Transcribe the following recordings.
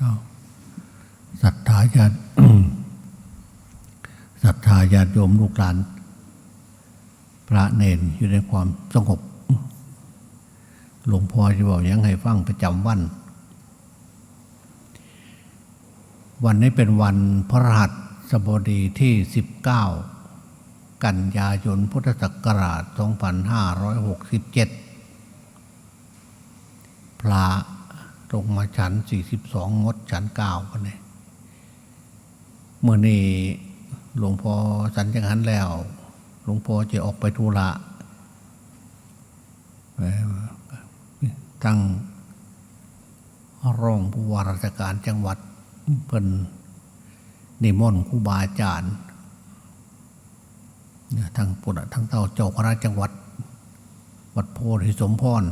ก็ศรัทธาญาติศรัทธาญาติโยมลูกหลาน พระเนนอยู่ในความสงบ หลวงพ่อจะบอกยังให้ฟังประจำวัน วันนี้เป็นวันพระรหัสบดีที่ 19 กันยายนพุทธศักราช 2567 พระ ลงมาฉัน42งงดฉันเก้ากันเลยเมื่อนี้หลวงพ่อสันจังหันแล้ว หลวงพ่อจะออกไปธุระตั้งรองผู้ว่าราชการจังหวัดเป็นนิมนต์ครูบาอาจารย์เนี่ยทั้งปุระทั้งเต้าเจ้าคณะจังหวัด วัดโพธิสมพร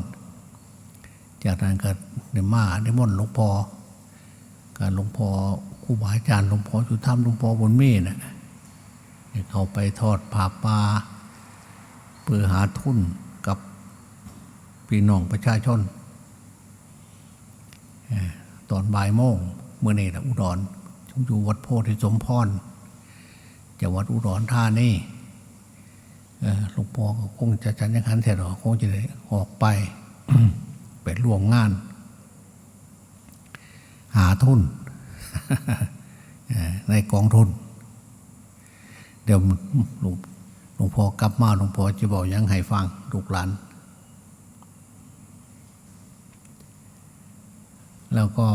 จากนั้นก็ ในมาในมนต์หลวงพ่อการหลวงพ่อครูบาอาจารย์หลวงพ่อสุธรรมหลวงพ่อบนเม่นะให้เขาไปทอดผ่าป่าเพื่อหาทุนกับพี่น้องประชาชน ตอนบ่ายโมงเมื่อนี่นะอุดรอยู่วัดโพธิสมพรจังหวัดอุดรธานนี่หลวงพ่อคงจะจันยังหันเสร็จหรอคงจะได้ออกไปไปร่วมงาน หาทุนในกองทุน เดี๋ยวหลวงพ่อกลับมาหลวงพ่อจะบอกยังให้ฟังลูกหลานแล้วก็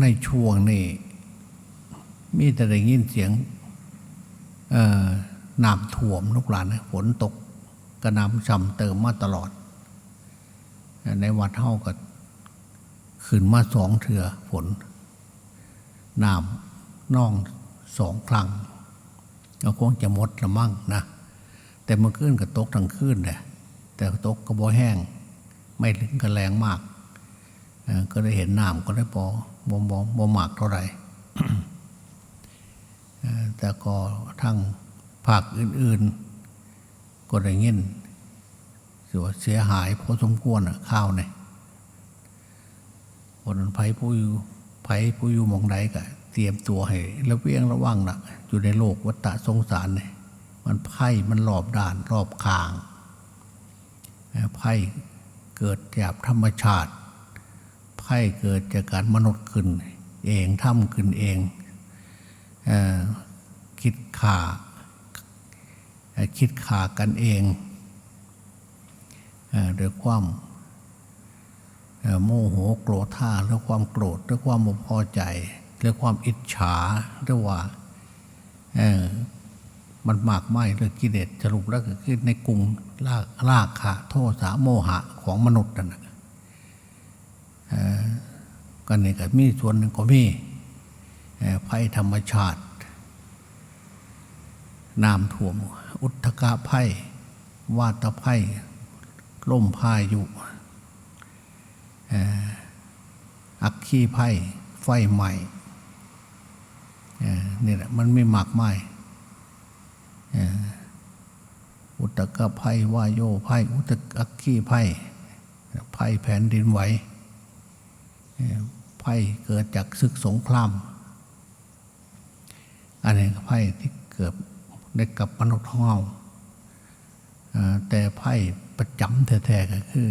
ในช่วงนี้มีแต่ได้ยินเสียงน้ำท่วมลูกหลานนะฝนตกกระนำช่ำเติมมาตลอด ในวัดเท่ากับ ขึ้นมาสองเถื่อฝนน้ำน่องสองครั้งก็คงจะหมดละมั่งนะ แต่เมื่อคืนก็ตกทั้งคืนเลยแต่ตกก็บ่แห้ง ไม่ถึงกับแรงมาก ก็ได้เห็นน้ำก็ได้พอบ่บ่บ่มากเท่าไหร่แต่ก็ทั้งภาคอื่น ๆ ก็ได้เงินถือว่าเสียหายพอสมควรข้าวเนี่ย คนไผผู้อยู่ไผผู้อยู่มองใดก็เตรียมตัวให้ระเวียงระวังนะอยู่ในโลกวัฏสงสารเนี่ยมันไพ่มันรอบด่านรอบคางไพ่เกิดจากธรรมชาติไพ่เกิดจากการมนุษย์ขึ้น เองทำขึ้นเองเอคิดขาเอ่อคิดขากันเองเอ่อด้วยความ โมโหโกรธท่าหรือความโกรธหรือความไม่พอใจหรือความอิจฉาหรือว่ามันมากไม่เรื่อกิเลสสรุปแล้วก็คือในกลุ่มลากลากขะโทษสะโมหะของมนุษย์นั่นนะกันนี่ก็มีส่วนหนึ่งก็มีเอ่อภัยธรรมชาติน้ำท่วม อุทกะภัยวาตภัยล่มพายุ อักขีไพ่ไฟใหม่เอ่อนี่แหละมันไม่หมากไหม้เอ่ออุตกะไพ่วายโยไพ่อุตกอักขีไพ่ไพ่แผ่นดินไหวไพ่เกิดจากศึกสงครามอันนี้ไพ่ที่เกิดได้กับมนุษย์ของเราแต่ไพ่ประจำแท้ๆก็คือ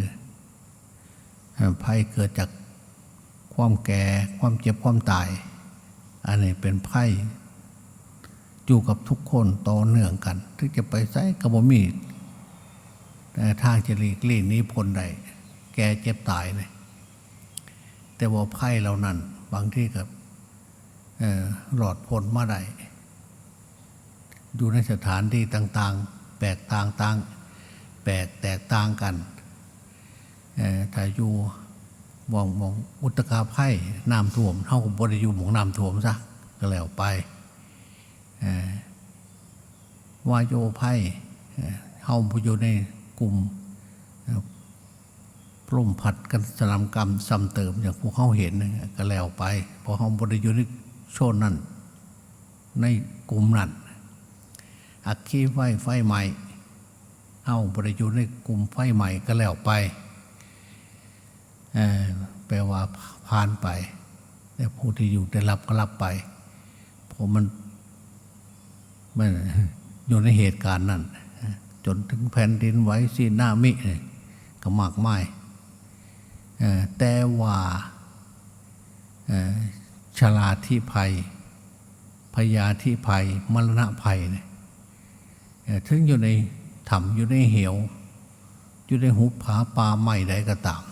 เอ่อไพ่เกิดจากความแก่ความเจ็บความตาย อันนี้เป็นไพ่อยู่กับทุกคนต่อเนื่องกัน ถึงจะไปใส่กระบมีแต่ทางจะหลีกเลี่ยงนี้พ้นใดแก่เจ็บตายเลยแต่ว่าไพ่เหล่านั้น บางที่กับหลอดพ้นมาได้อยู่ในสถานที่ต่าง ๆ แปลกต่างต่างแปลกแตกต่างกัน เอ่อถ้ายู่มองมองอุตกาไพ่น้ำท่วมเท่ากับบริยูหมองน้ำท่วมซะก็แล้วไปวายโยไพ่เอ่าผู้อยู่ในกลุ่มเอ่อพร่มผัดกันสลัมกรรมซ้ำเติมอย่างพวกเขาเห็นนะก็แล้วไปเพราะเฮาบริยูในโซนนั้นในกลุ่มนั้นอักขีไฟไฟใหม่เอาบริยุในกลุ่มไฟใหม่ก็แล้วไป แปลว่าผ่านไป แต่ผู้ที่อยู่ได้รับก็รับไปเพราะมันมันอยู่ในเหตุการณ์นั้น จนถึงแผ่นดินไหวซีนามิก็มากมายแต่ว่าชลาที่ภัยพยาที่ภัย มรณะภัยเนี่ยถึงอยู่ในถ้ำอยู่ในเหว อยู่ในหุบผาป่าไม้ใดก็ตาม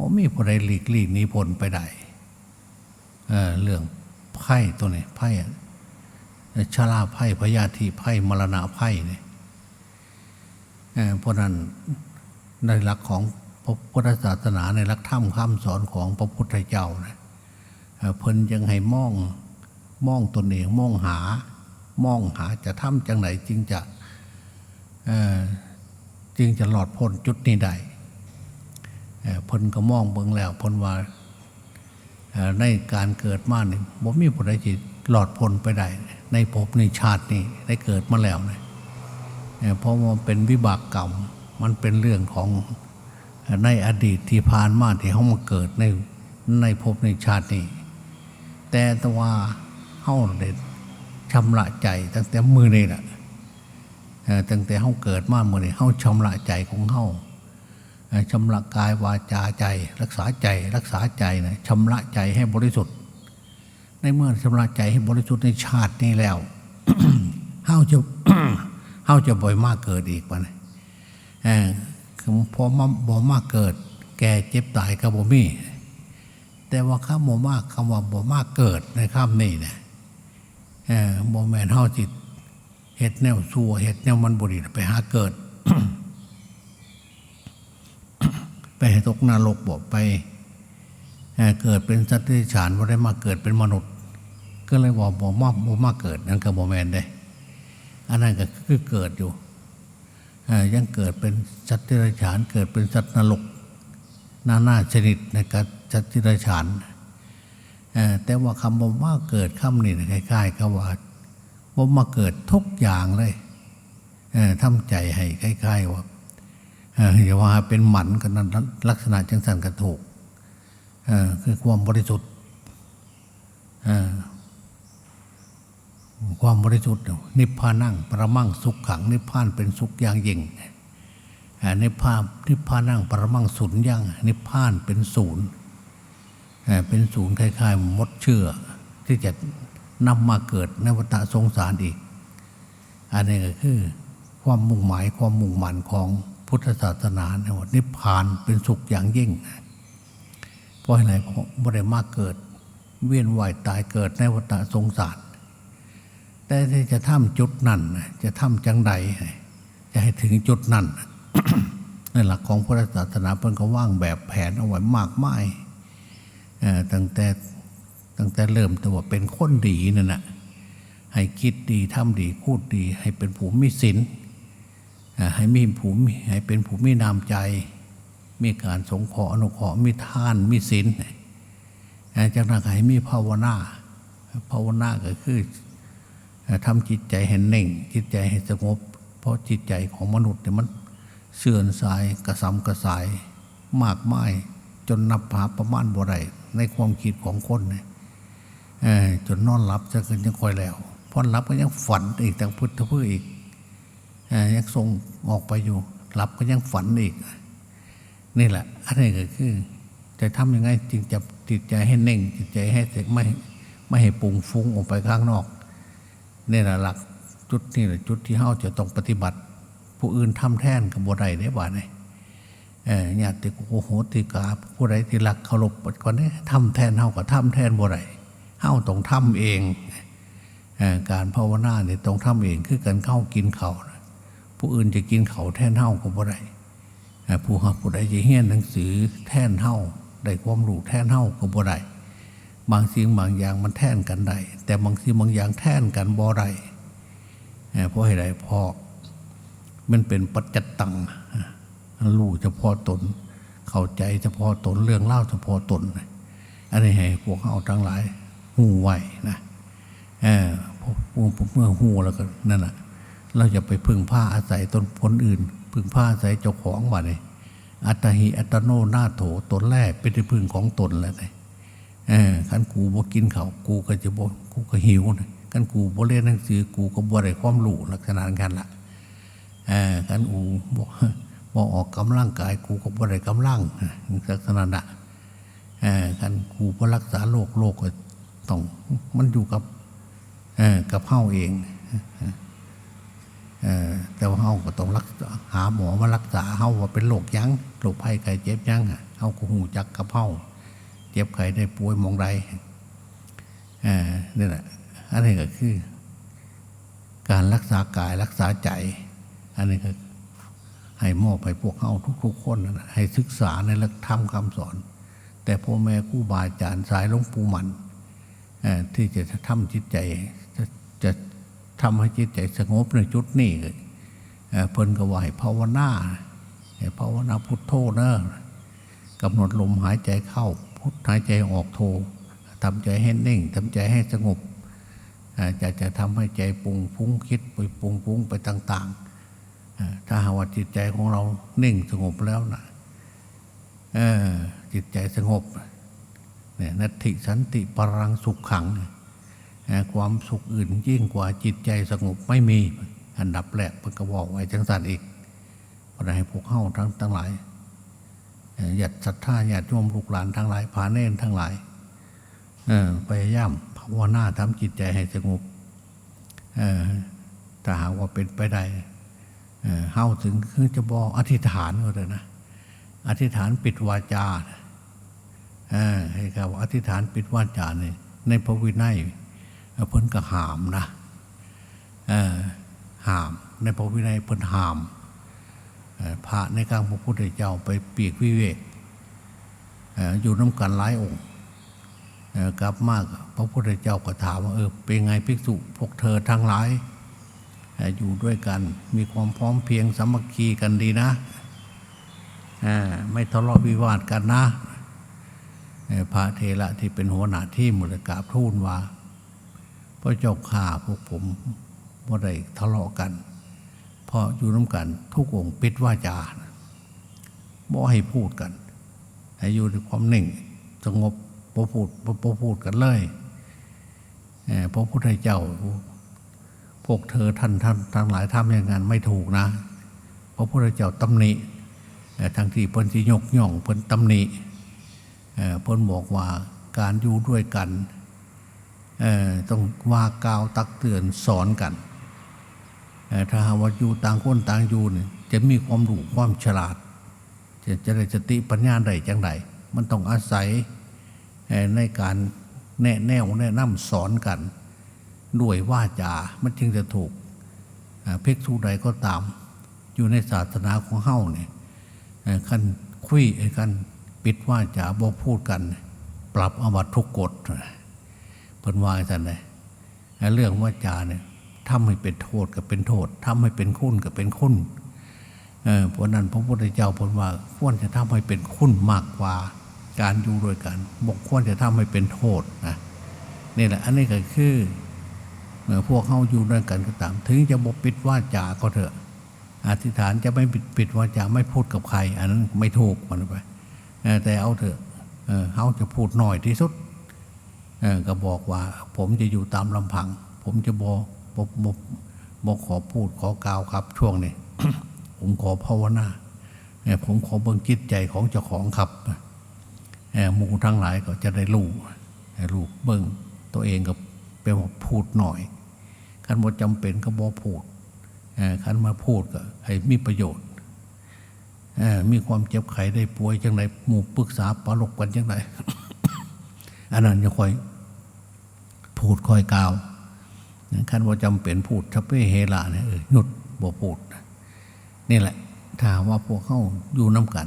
บ่มีผู้ใดหลีกลี่หนีพ้นไปได้เเรื่องไพ่ตัวนี้ไพ่ชาลาไพ่พยาธิไพ่มรณะไพ่เนี่ยเพราะนั้นในหลักของพระพุทธศาสนาในหลักธรรมคำสอนของพระพุทธเจ้านะเพิ่นยังให้มองมองตนเองมองหามองหาจะทำจังไหนจึงจะจึงจะหลอดพ้นจุดนี้ได้ เอ่อเพ้นก็มองเบิ่งแล้วเพ้นว่าในการเกิดมาเนี่ยบ่มีผู้ใดจิตหลอดพ้นไปได้ในภพในชาตินี้ได้เกิดมาแล้วเนี่ยเพราะว่าเป็นวิบากกรรมมันเป็นเรื่องของในอดีตที่ผ่านมาที่เขามาเกิดในในภพในชาตินี้ แต่ตัวาเฮาเด็ดชำระใจตั้งแต่มือนี่แหละตั้งแต่เฮาเกิดมาเมื่อนี้เฮาชำระใจของเฮา ชำระกายวาจาใจ รักษาใจรักษาใจนะชำระใจให้บริสุทธิ์ ในเมื่อชำระใจให้บริสุทธิ์ในชาตินี้แล้วเฮาจะเฮาจะบ่อยมากเกิดอีกวะเนี่ยเออพอมาบ่มากเกิด แก่เจ็บตายก็บ่มีแต่ว่าคำบ่มากคำว่าบ่มากเกิดในคำนี้เนี่ยเออบ่แม่นเฮาจิตเห็ดแนวซัวเห็ดแนวมันบุรีไปหาเกิด ไปให้ตกนรกบอกไปเกิดเป็นสัตว์ที่ฉานว่าได้มาเกิดเป็นมนุษย์ ก็เลยว่าบ่มาบ่มาเกิดนั่นก็บ่แมนได้อันนั้นก็คือเกิดอยู่ยังเกิดเป็นสัตว์ที่ฉาน เกิดเป็นสัตว์นรกนานาชนิดในการสัตว์ที่ฉานแต่ว่าคำบ่มาเกิดคำนี้คล้ายๆกับว่าผมมาเกิดทุกอย่างเลยทำใจให้ใกล้ๆว่า อย่าว่าเป็นหมันกันนั้นลักษณะจังสันกันถูกคือความบริสุทธิ์ความบริสุทธิ์นิพพานั่งประมั่งสุขขังนิพพานเป็นสุขอย่างยิ่งนิพพานนิพพานั่งประมั่งศูนย์ยังนิพพานเป็นศูนย์เป็นศูนย์คล้ายๆมดเชื่อ ที่จะนำมาเกิดในวัฏสงสารอีก อันนี้ก็คือความมุ่งหมายความมุ่งหมันของ พุทธศาสนาในว่านิพพานเป็นสุขอย่างยิ่ง เพราะอะไรเพราะบ่ได้มาเกิด เวียนว่ายตายเกิดในวัฏสงสาร แต่จะทำจุดนั้นน่ะจะทำจังใด จะให้ถึงจุดนั้นในหลักของพุทธศาสนาเพิ่นก็ว่างแบบแผนเอาไว้มากมายตั้งแต่ตั้งแต่เริ่มตัวเป็นคนดีนั่นนะให้คิดดีทำดีพูดดีให้เป็นผู้มีศีล ให้มีผูมให้เป็นผู้มีนามใจ มีการสงเคราะห์อนุเคราะห์มีท่านมีศีลเอ่อจากนั้นให้มีภาวนาภาวนาก็คือทำจิตใจให้เน่ง จิตใจให้สงบ เพราะจิตใจของมนุษย์เนี่ยมันเสื่อนสายกระสำกระสาย มากมายจนนับหาประมาณบ่ได้ในความคิดของคนเนี่ยจนนอนหลับจะเกินยังคอยแล้วพอนหลับก็ยังฝันอีกแต่พุทธเพื่ออีก ยังทรงออกไปอยู่ หลับก็ยังฝันอีก นี่แหละอันนี้ก็คือ จะทำยังไงจึงจะจิตใจให้เน่ง จิตใจให้เสกไม่ไม่ให้ปุงฟุ้งออกไปข้างนอกนี่แหละหลักจุดนี่แหละจุดที่เฮาจะต้องปฏิบัติ ผู้อื่นทำแทนกับบัวใดได้บ่าเนี่ยเออญาติโกโหติกาผู้ใดที่รักเคารพก่อนเนี่ยทำแทนเฮากับทำแทนบัวใดเฮาต้องทำเองการภาวนาเนี่ยต้องทำเองคือการเข้ากินเขานะ ผู้อื่นจะกินเขาแท่นเฮากับบัวใดเออผู้หับผู้ใดจะเฮียนหนังสือแท่นเฮาได้ความรู้แท่นเฮากับบัวใดบางสิ่งบางอย่างมันแท่นกันได้แต่บางสิ่งบางอย่างแท่นกันบ่ได้เอ่อเพราะเหตุใดเพราะมันเป็นปัจจตังรู้เฉพาะตน เข้าใจเฉพาะตนเรื่องเล่าเฉพาะตน อันนี้ให้พวกเอาทั้งหลายหูไว้นะเออพวกเมื่อหูแล้วก็นั่นแหะ เราจะไปพึ่งผ้าอาศัยตนคนอื่น พึ่งผ้าอาศัยเจ้าของว่าเนี่ยอัตหิอัตโนนาโถตนแรกเป็นที่พึ่งของตนแล้วไงขันกูบ่กินเขากูก็จะบ่กูก็หิวนะกันกูบ่เรียนหนังสือกูก็บ่ได้ความรู้ลักษณะนั้นกันละเออกันอูบ่บ่ออกกำลังกายกูก็บ่ได้กำลังลักษณะนั้นเออกันกูบ่รักษาโรคโรคก็ต้องมันอยู่กับกับเฮาเองอ แต่ว่าเฮาก็ต้องรักษาหาหมอมารักษาเฮาว่าเป็นโรคยังโรคภัยไข้เจ็บยังเฮาก็หูจักกับเฮาเจ็บไข้ได้ป่วยมองใดเนี่แหละอันนี้ก็คือ การรักษากายรักษาใจ อันนี้ก็ให้มอบให้พวกเฮาทุกๆคนนั่นให้ศึกษาในหลักธรรมคำสอน แต่พ่อแม่ครูบาอาจารย์สายหลวงปู่มันที่จะทำจิตใจ ทำให้จิตใจสงบในจุดนี้เพิ่นก็ว่าให้ภาวนาให้ภาวนาพุทโธเนอะกำหนดลมหายใจเข้า พุทหายใจออกโททำใจให้นิ่งทำใจให้สงบจะจะทำให้ใจปุงฟุ้งคิดไปปุงฟุ้งไปต่าง ๆ ถ้าหากว่าจิตใจของเรานิ่งสงบแล้วนะจิตใจสงบเนี่ยนัตถิสันติปรังสุขขัง ความสุขอื่นยิ่งกว่าจิตใจสงบไม่มี อันดับแรกพิ่นก็บอกไว้จังสันอีกพระให้พวกเฮาทั้งทั้งหลายเอ่อญาติศรัทธาญาติโยมลูกหลานทั้งหลายผาเน่นทั้งหลายพยายามภาวนาทำจิตใจให้สงบถ้าหากว่าเป็นไปได้เอ่อเฮาถึงคือจะบอกอธิษฐานก็เลยนะอธิษฐานปิดวาจาให้กับอธิษฐานปิดวาจาเนี่ยในพระวินัย เพิ่นก็หามนะหาม ในพระวินัยเพิ่นหามพระในกลางพระพุทธเจ้าไปปีกวิเวกอยู่น้ำกันหลายองค์กลับมากพระพุทธเจ้าก็ถามว่าเออเป็นไงภิกษุพวกเธอทั้งหลายอยู่ด้วยกันมีความพร้อมเพียงสามัคคีกันดีนะไม่ทะเลาะวิวาทกันนะพระเทระที่เป็นหัวหน้าที่มุลกราบทูลว่า พระเจ้าข่าพวกผมว่าได้ทะเลาะกันพราะอยู่น้ำกัน ทุกองค์ปิดว่าจาบ่ให้พูดกัน ให้อยู่ในความนิ่งสงบบ่พูดบ่บ่พูดกันเลยพระพุทธเจ้า พวกเธอท่านท่านทั้งหลายทำอย่างนั้นไม่ถูกนะพระพุทธเจ้าตำหนิทั้งที่เพิ่นสิยกย่องเพิ่นตำหนิเพิ่นบอกว่าการอยู่ด้วยกัน ต้องว่ากล่าวตักเตือนสอนกันถ้าหาว่าอยู่ต่างคนต่างอยู่เนี่ยจะมีความรู้ความฉลาด จะจะได้สติปัญญาใดจังใดมันต้องอาศัยในการแนะแนวแนะนำสอนกัน ด้วยว่าจามันจึงจะถูกเอ่อภิกษุใดก็ตาม อยู่ในศาสนาของเฮ้าเนี่ยขั้นคุยไอ้คันปิดว่าจาบ่พูดกัน ปรับอาบัตทุกกฎ เพิ่นว่าท่านเลยเรื่องวาจาเนี่ยทำให้เป็นโทษก็เป็นโทษทำให้เป็นคุณก็เป็นคุณเออเพราะนั้นพระพุทธเจ้าพิ่นว่าควรจะทำให้เป็นคุณมากกว่าการอยู่ด้วยกันบอกควรจะทำให้เป็นโทษนะนี่แหละ อันนี้ก็คือเมื่อพวกเขาอยู่ด้วยกันก็ตาม ถึงจะบอกปิดว่าจาก็เถอะอธิษฐานจะไม่ปิดปิดว่าจาไม่พูดกับใคร อันนั้นไม่ถูกมันไปแต่เอาเถอะเขาจะพูดหน่อยที่สุด ก็บอกว่า ผมจะอยู่ตามลำพัง ผมจะบอบอกบบอขอพูดขอกล่าวครับ ช่วงนี้ผมขอภาวนาเออผมขอเบิ่งจิตใจของเจ้าของครับเออหมู่ทั้งหลายก็จะได้รู้รู้เบิ่งตัวเองก็ไปบอกพูดหน่อยคันบ่จำเป็นก็บอกพูดเออคันมาพูดก็ให้มีประโยชน์เออมีความเจ็บไข้ได้ป่วยจังไรหมู่ปรึกษาปลกกันจังไร อันนั้นจะคอยพูดคอยกล่าวขั้นว่าจำเป็นพูดทัพเป้เฮลาเนี่ยเออหยุดบ่พูดนี่แหละ ถ้าว่าพวกเข้าอยู่น้ำกัน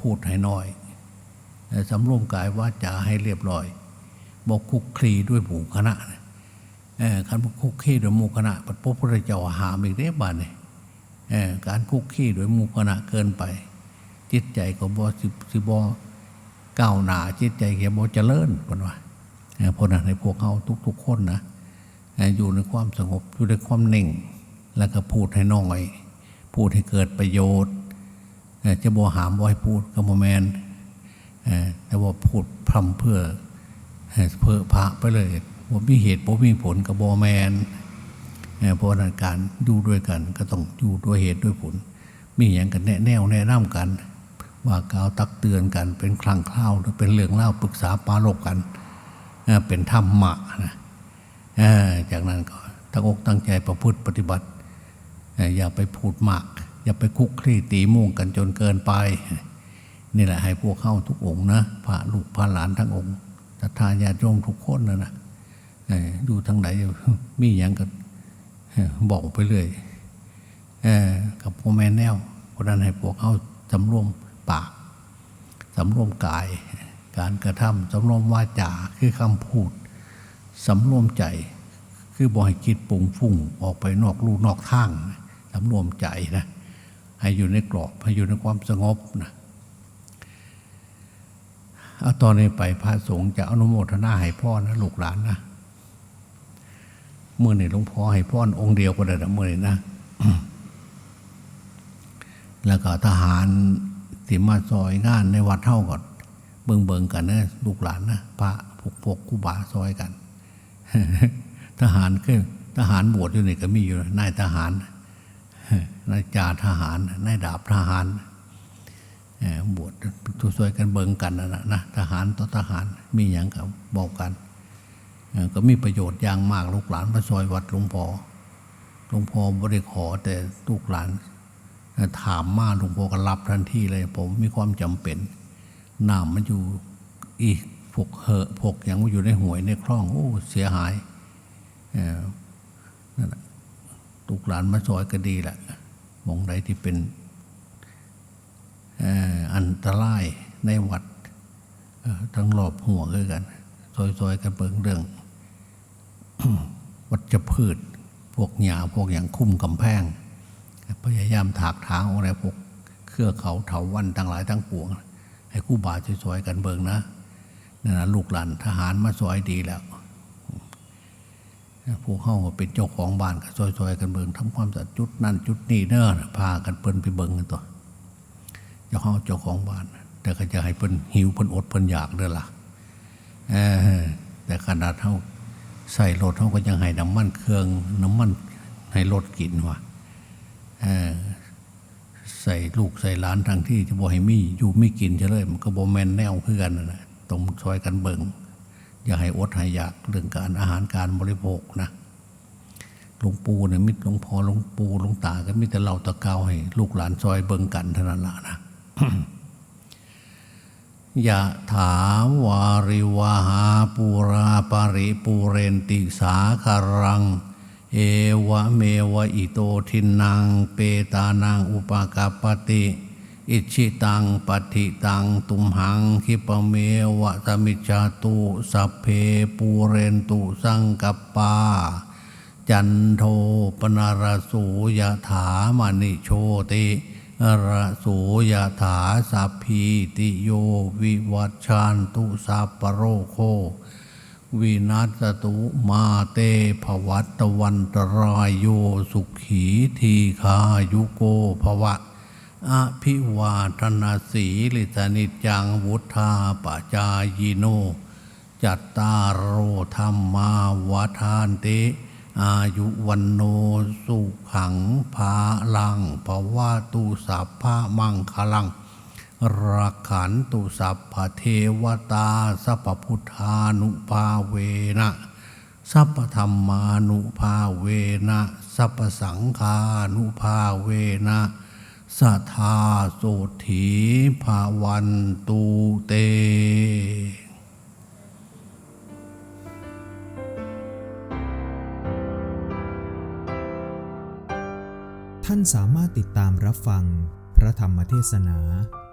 พูดให้น้อยสำรวมกายว่าจะให้เรียบร้อย บอกคุกคลีด้วยหมู่คณะขันบอกคุกคีด้วยหมู่คณะพระพุทธเจ้าหามอีกเรียบานเนี่ยการคุกคีด้วยหมู่คณะเกินไป จิตใจก็บ่สิสิบ่ ก้าวหนาจิตใจเขียบเจริญคนว่าเพราะนั้นในพวกเขาทุก ๆ คนนะอยู่ในความสงบอยู่ในความนิ่ง แล้วก็พูดให้น้อย พูดให้เกิดประโยชน์จะบอหามบอให้พูดก็โมแมนแต่ว่าพูดพร่ำเพื่อเพื่อพระไปเลยว่ามีเหตุบ่มีผลกับบอแมนเพราะนั้นการอยู่ด้วยกัน ก็ต้องอยู่ด้วยเหตุด้วยผล มีอย่างกันแนะแนวแนะนำกัน ว่ากล่าวตักเตือนกัน เป็นครั้งคราวหรือเป็นเรื่องเล่าปรึกษาปราลบกันเป็นธรรมะนะจากนั้นก็ตั้งอกตั้งใจประพฤติปฏิบัติ อย่าไปพูดมาก อย่าไปคุกคลีตีมุ่งกันจนเกินไป นี่แหละให้พวกเข้าทุกองนะพระลูกพระหลานทั้งองค์ศรัทธาญาติโยมทุกคนนะนะอ่อดูทางไหนมีอย่างก็บอกไปเลยเอ่อกับพ่อแม่แนวเพราะนั้นให้พวกเข้าสำรวม ปากสำรวมกาย การกระทำสำรวมวาจาคือคำพูดสำรวมใจ คือบ่ให้คิดปุงฟุ้งออกไปนอกลู่นอกทางสำรวมใจนะให้อยู่ในกรอบให้อยู่ในความสงบนะเอาตอนนี้ไปพระสงฆ์จะอนุโมทนาให้พ่อนะลูกหลานนะเมื่อนี่หลวงพ่อให้พ่อองค์เดียวก็ได้นะเมื่อนี่นะ แล้วก็ทหาร ที่มาซอยงานในวัดเท่าก่อนเบิงเบิงกันนะลูกหลานนะพระพวกพวกกูบาซอยกัน ทหารก็ทหารบวชอยู่นี่ก็มีอยู่นายทหารนายจ่าทหารนายดาบทหารบวชทุกซอยกันเบิงกันนะนะทหารต่อทหารมีอย่างกับบอกกัน ก็มีประโยชน์อย่างมากลูกหลานมาซอยวัดหลวงพ่อหลวงพ่อบริขอแต่ลูกหลาน ถามมาหลวงพ่อก็รับทันทีเลย ผมมีความจำเป็นน้ำมันอยู่อีกพวกเหอะพวกอย่างมันอยู่ในห่วยในคลองโอ้เสียหายนั่นแหละลูกหลานมาซอยก็ดีแหละมองใดที่เป็นอันตรายในวัดทั้งรอบหัวเลยกันซอยๆกันเบิงเรื่องวัชพืช พวกหญ้าพวกอย่างคุ้มกำแพง พยายามถากถางอะไรพวกเครือเขาเถาวันทั้งหลายทั้งปวง ให้คู่บาซอยๆกันเบิงนะนั่นนะลูกหลานทหารมาซอยดีแล้วพวกเข้าเป็นเจ้าของบ้านก็ซอยๆกันเบิงทำความสะอาดจุดนั่นจุดนี่เน้อพากันเปิ้นไปเบิงกันตัวเจ้าของเจ้าของบ้าน แต่ก็จะให้เพิ่นหิวเพิ่นอดเพิ่นอยากเด้อล่ะแต่ขนาดเท่าใส่รถเท่าก็ยังให้น้ำมันเครื่องน้ำมันให้รถกินว่ะ ใส่ลูกใส่หลานทางที่จะบ่ให้มีอยู่ไม่กินเฉลยมันก็บ่แมนแนวคือกันนะตรงซอยกันเบิงอย่าให้อดให้อยากเรื่องการอาหารการบริโภคนะหลวงปู่เนี่ยมิตรหลวงพ่อหลวงปู่หลวงตาก็มีแต่เราตะเกาให้ ลูกหลานซอยเบิงกันเท่านั้นละนะยะถาวาริวหาปูราปาริปูเรนติสาคารัง เอวะเมวะอิโตทินังเปตานังอุปกาปติอิชิตังปฏิตังตุมหังคิปเมวะสมิจาตุสัพเพปูเรนตุสังกปปา จันโทปนารสูยถามณิโชติระสูยถาสัพพีติโยวิวัชชานตุสัพปโรโค วินัสตุมาเตภวัตวันตรายโยสุขีทีคายุโกภวะอภิวาทนาสีลิสนิจังวุธาปจายโน จัตตารโอธรรมาวาทานติอายุวันโนสุขังภาลังภวะตุสัพพะมังคลัง รักขันตุสัพพเทวตา สัพพุทธานุภาเวนะ สัพพธรรมานุภาเวนะ สัพพสังฆานุภาเวนะสัทธาโสถีภาวันตูเตท่านสามารถติดตามรับฟังพระธรรมเทศนา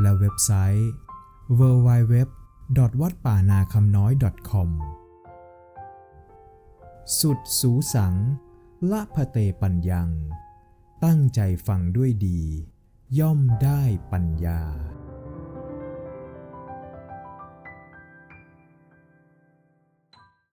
และเว็บไซต์ www วัดป่านาคำน้อย .com สุดสูสัง ละพะเตปัญญัง ตั้งใจฟังด้วยดี ย่อมได้ปัญญา